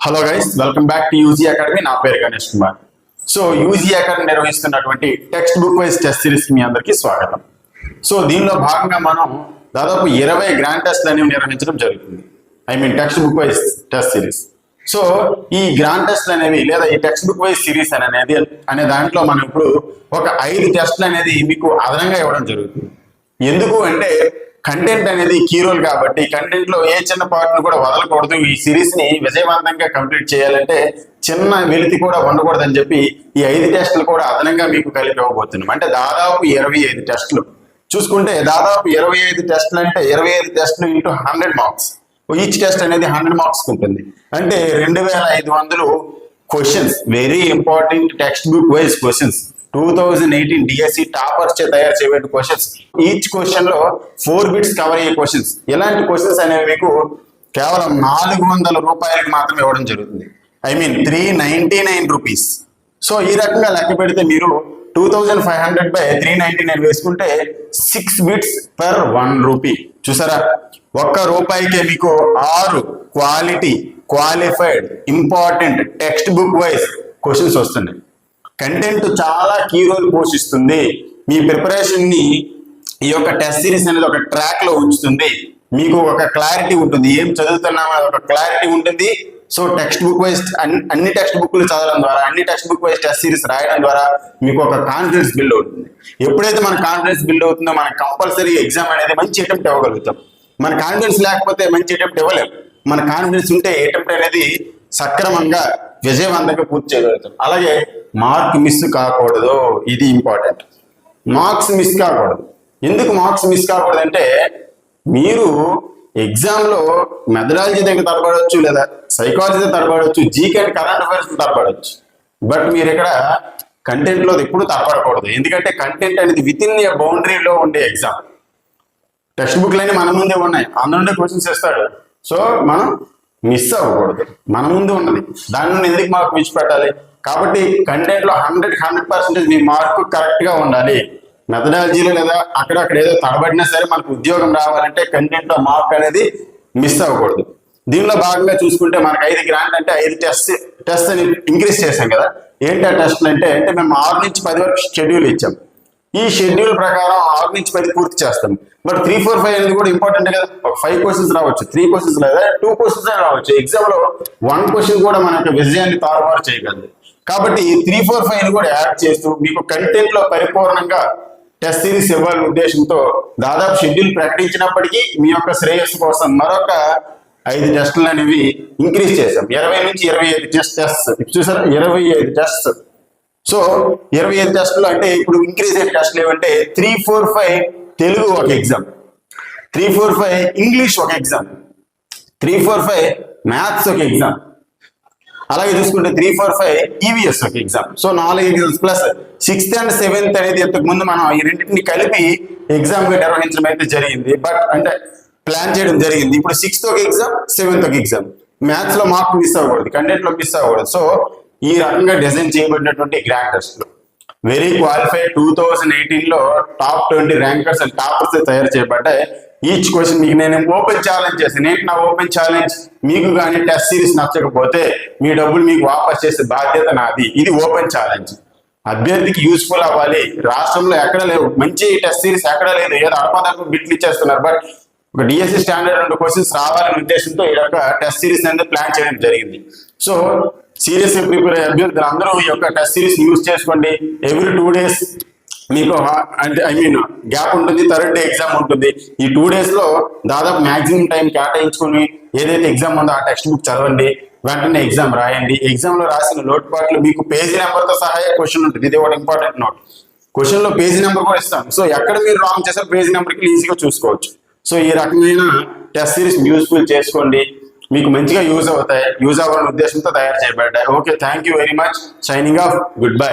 Hello guys welcome back to UG academy నా పేరు Ganesh Kumar. So UG academy నిర్వహిస్తున్నటువంటి textbook wise test series మీ అందరికీ స్వాగతం. సో దీనిలో భాగంగా మనం దాదాపు ఇరవై గ్రాండ్ టెస్ట్లు అనేవి నిర్వహించడం జరుగుతుంది. I mean textbook wise test series so ఈ గ్రాండ్ టెస్ట్లు అనేవి లేదా ఈ టెక్స్ట్ బుక్ వైజ్ సిరీస్ అనేది అనే దాంట్లో మనం ఇప్పుడు ఒక ఐదు టెస్ట్లు అనేది మీకు అదనంగా ఇవ్వడం జరుగుతుంది. ఎందుకు అంటే కంటెంట్ అనేది కీ రోల్ కాబట్టి కంటెంట్లో ఏ చిన్న పార్ట్ను కూడా వదలకూడదు. ఈ సిరీస్ని విజయవంతంగా కంప్లీట్ చేయాలంటే చిన్న వెలితి కూడా ఉండకూడదని చెప్పి ఈ ఐదు టెస్టులు కూడా అదనంగా మీకు కలిపి ఇవ్వబోతున్నాం. అంటే దాదాపు ఇరవై ఐదు టెస్టులు చూసుకుంటే దాదాపు ఇరవై ఐదు టెస్టులు అంటే ఇరవై ఐదు టెస్టులు into hundred marks each test అనేది హండ్రెడ్ మార్క్స్ ఉంటుంది. అంటే రెండు వేల ఐదు వందలు questions very important textbook wise questions two thousand eighteen DSC toppers చే తయారు చేయబడిన క్వశ్చన్స్ ఈచ్ క్వశ్చన్లో ఫోర్ బిట్స్ కవర్ అయ్యే క్వశ్చన్స్ ఇలాంటి క్వశ్చన్స్ అనేవి మీకు కేవలం నాలుగు వందల రూపాయలకి మాత్రమే ఇవ్వడం జరుగుతుంది. I mean three ninety nine rupees so ఈ రకంగా లెక్క పెడితే మీరు two thousand five hundred by three ninety nine వేసుకుంటే six bits per one rupee చూసారా? ఒక్క రూపాయికే మీకు ఆరు quality qualified important textbook wise questions వస్తున్నాయి. కంటెంట్ చాలా కీ రోల్ పోషిస్తుంది. మీ ప్రిపరేషన్ని ఈ యొక్క టెస్ట్ సిరీస్ అనేది ఒక ట్రాక్లో ఉంచుతుంది. మీకు ఒక క్లారిటీ ఉంటుంది. ఏం చదువుతున్నామో అది ఒక క్లారిటీ ఉంటుంది. సో టెక్స్ట్ బుక్ వైజ్ అన్ని టెక్స్ట్ బుక్లు చదవడం ద్వారా అన్ని textbook wise test series రాయడం ద్వారా మీకు ఒక కాన్ఫిడెన్స్ బిల్డ్ అవుతుంది. ఎప్పుడైతే మన కాన్ఫిడెన్స్ బిల్డ్ అవుతుందో మన కంపల్సరీ ఎగ్జామ్ అనేది మంచి అటెంప్ట్ ఇవ్వగలుగుతాం. మన కాన్ఫిడెన్స్ లేకపోతే మంచి అటెంప్ట్ ఇవ్వలేం. మన కాన్ఫిడెన్స్ ఉంటే అటెంప్ట్ అనేది సక్రమంగా విజయవంతంగా పూర్తి చేయగలుగుతాం. అలాగే మార్క్ మిస్ కాకూడదు ఇది ఇంపార్టెంట్. మార్క్స్ మిస్ కాకూడదు. ఎందుకు మార్క్స్ మిస్ కాకూడదు అంటే మీరు ఎగ్జామ్లో మెథడాలజీ దగ్గర తడబడవచ్చు లేదా సైకాలజీ దగ్గర తడబడవచ్చు జీకే అండ్ కరెంట్ అఫైర్స్ తడబడవచ్చు బట్ మీరు ఇక్కడ కంటెంట్లో ఎప్పుడు తడబడకూడదు ఎందుకంటే కంటెంట్ అనేది విత్ ఇన్ ఏ బౌండరీలో ఉండే ఎగ్జామ్ టెక్స్ట్ బుక్లన్నీ మన ముందే ఉన్నాయి. అందులోనే క్వశ్చన్స్ ఇస్తాడు. సో మనం మిస్ అవ్వకూడదు. మన ముందు ఉన్నది. దాని నుండి ఎందుకు మార్క్ విడిచిపెట్టాలి? కాబట్టి కంటెంట్లో హండ్రెడ్ హండ్రెడ్ పర్సెంటేజ్ మీ మార్కు కరెక్ట్గా ఉండాలి. మెథడాలజీలో లేదా అక్కడక్కడ ఏదో తడబడినా సరే మనకు ఉద్యోగం రావాలంటే కంటెంట్లో మార్క్ అనేది మిస్ అవ్వకూడదు. దీనిలో భాగంగా చూసుకుంటే మనకు ఐదు గ్రాంట్ అంటే ఐదు టెస్ట్ టెస్ట్ అని ఇంక్రీజ్ చేశాం కదా. ఏంటి ఆ టెస్ట్ అంటే అంటే మేము ఆరు నుంచి పది వరకు షెడ్యూల్ ఇచ్చాం. ఈ షెడ్యూల్ ప్రకారం ఆరు నుంచి పది పూర్తి చేస్తాం. బట్ త్రీ ఫోర్ ఫైవ్ అనేది కూడా ఇంపార్టెంట్ కదా. ఒక ఫైవ్ క్వశ్చన్స్ రావచ్చు. త్రీ క్వశ్చన్స్ లేదా టూ క్వశ్చన్స్ రావచ్చు. ఎగ్జామ్లో వన్ క్వశ్చన్ కూడా మన యొక్క విజయాన్ని తారుమారు చేయగలదు. కాబట్టి త్రీ ఫోర్ ఫైవ్ని కూడా యాడ్ చేస్తూ మీకు కంటెంట్లో పరిపూర్ణంగా టెస్ట్ సిరీస్ ఇవ్వాలనే ఉద్దేశంతో దాదాపు షెడ్యూల్ ప్రకటించినప్పటికీ మీ యొక్క శ్రేయస్సు కోసం మరొక ఐదు టెస్టులు అనేవి ఇంక్రీజ్ చేశాం. ఇరవై నుంచి ఇరవై ఐదు టెస్ట్ టెస్ట్ చూసారా? ఇరవై ఐదు టెస్ట్ సో ఇరవై ఐదు టెస్టులు అంటే ఇప్పుడు ఇంక్రీజ్ అయిన టెస్టులు ఏమంటే త్రీ ఫోర్ ఫైవ్ తెలుగు ఒక exam three four five English ఒక exam three four five maths ఒక ఎగ్జామ్ అలాగే చూసుకుంటే త్రీ ఫోర్ ఫైవ్ ఈవీఎస్ ఒక ఎగ్జామ్ సో నాలుగు exams plus sixth and seventh అనేది ఇంతకు ముందు మనం ఈ రెండింటిని కలిపి ఎగ్జామ్గా నిర్వహించడం అయితే జరిగింది. బట్ అంటే ప్లాన్ చేయడం జరిగింది. ఇప్పుడు సిక్స్త్ ఒక ఎగ్జామ్ సెవెంత్ ఒక ఎగ్జామ్ మ్యాథ్స్లో మార్క్ మిస్ అవ్వకూడదు. కంటెంట్లో మిస్ అవ్వకూడదు. సో ఈ రకంగా డిజైన్ చేయబడినటువంటి rankers very qualified two thousand ఎయిటీన్లో top twenty rankers and toppers తయారు చేయబడ్డాయి. ఈచ్ క్వశ్చన్ మీకు నేను ఓపెన్ ఛాలెంజ్ చేసి నేను నా ఓపెన్ ఛాలెంజ్ మీకు కానీ టెస్ట్ సిరీస్ నచ్చకపోతే మీ డబ్బులు మీకు వాపస్ చేసే బాధ్యత నాది. ఇది ఓపెన్ ఛాలెంజ్ అభ్యర్థికి యూస్ఫుల్ అవ్వాలి. రాష్ట్రంలో ఎక్కడ లేవు. మంచి టెస్ట్ సిరీస్ ఎక్కడ లేదు. ఏదో అడపదడప బిట్లు ఇచ్చేస్తున్నారు. బట్ ఒక డిఎస్సి స్టాండర్డ్ రెండు క్వశ్చన్స్ రావాలనే ఉద్దేశంతో ఈ యొక్క టెస్ట్ సిరీస్ అనేది ప్లాన్ చేయడం జరిగింది. సో సీరియస్ ప్రిపేర్ అభ్యర్థులు అందరూ ఈ యొక్క టెస్ట్ సిరీస్ యూజ్ చేసుకోండి. ఎవ్రీ టూ డేస్ మీకు అంటే ఐ మీన్ గ్యాప్ ఉంటుంది థర్డ్ డే ఎగ్జామ్ ఉంటుంది. ఈ టూ డేస్లో దాదాపు మాక్సిమం టైం కేటాయించుకొని ఏదైతే ఎగ్జామ్ ఉందో ఆ టెక్స్ట్ బుక్ చదవండి. వెంటనే ఎగ్జామ్ రాయండి. ఎగ్జామ్లో రాసిన లోటుపాట్లు మీకు పేజీ నెంబర్తో సహాయ క్వశ్చన్ ఉంటుంది? ఇది ఒక ఇంపార్టెంట్ నోట్ క్వశ్చన్లో పేజీ నెంబర్ కూడా ఇస్తాం. సో ఎక్కడ మీరు రాంగ్ చేశారు పేజీ నెంబర్కి ఈజీగా చూసుకోవచ్చు. సో ఈ రకమైన టెస్ట్ సిరీస్ యూస్ఫుల్ చేసుకోండి. మీకు మంచిగా యూజ్ అవుతాయి యూజ్ అవ్వాలనే ఉద్దేశంతో తయారు చేయబడ్డాయి. Okay thank you very much. Shining of goodbye.